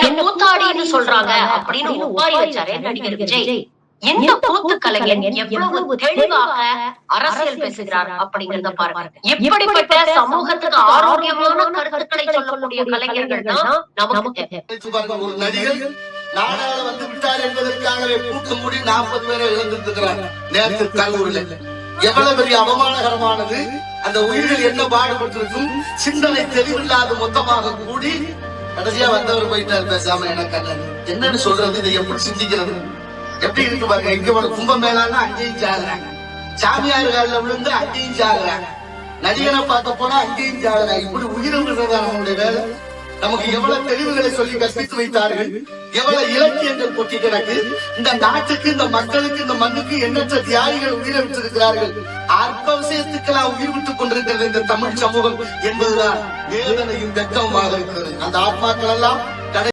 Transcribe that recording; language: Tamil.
என்ன கூத்தாடின்னு சொல்றாங்க அப்படின்னு ஒப்பாரி வச்சாரே நடிகர் விஜய். எந்த கூத்து கலைஞன் எவ்வளவு தெளிவாக அரசியல் பேசுகிறார் அப்படிங்கறத பாருங்க. எப்படிப்பட்ட சமூகத்துக்கு ஆரோக்கியமான கருத்துக்களை சொல்லக்கூடிய கலைஞர்கள் தான் நமக்கு ஒரு நடிகர் நாடாள வந்து விட்டார் என்பதற்காகவே கூட்டம் கூடி நாற்பது பேரை இழந்திருக்கிறார் நேற்று கல்லூரில எவ்வளவு பெரிய அவமானகரமானது? அந்த உயிர்கள் என்ன பாடுபட்டிருக்கும்? சிந்தனை தெளிவில்லாத மொத்தமாக கூடி கடைசியா வந்தவர் போயிட்டார் பேசாம எனக்கு என்னன்னு சொல்றது இதை எப்படி சிந்திக்கிறது? எப்படி இருக்கு பாருங்க இங்க ஒரு கும்பம் மேலான்னா அங்கேயும் சாகுறாங்க சாமியார் காலில் விழுந்து அங்கேயும் சாகுறாங்க நடிகனை பார்த்த போனா அங்கேயும் சாகுறாங்க இப்படி உயிரை விடுறதா நம்மளுடைய வேலை. நமக்கு எவ்வளவு தெளிவுகளை சொல்லி கற்பித்து வைத்தார்கள். எவ்வளவு இலக்கியங்கள் கொட்டி கிடக்கு. இந்த நாட்டுக்கு இந்த மக்களுக்கு இந்த மண்ணுக்கு எண்ணற்ற தியாகிகள் உயிரை விட்டிருக்கிறார்கள். அற்ப விஷயத்துக்கெல்லாம் உயிர் விட்டுக் கொண்டிருக்கிறது இந்த தமிழ் சமூகம் என்பதுதான் வேதனையும் வெக்கமாக இருக்கிறது. அந்த ஆத்மாக்கள் எல்லாம்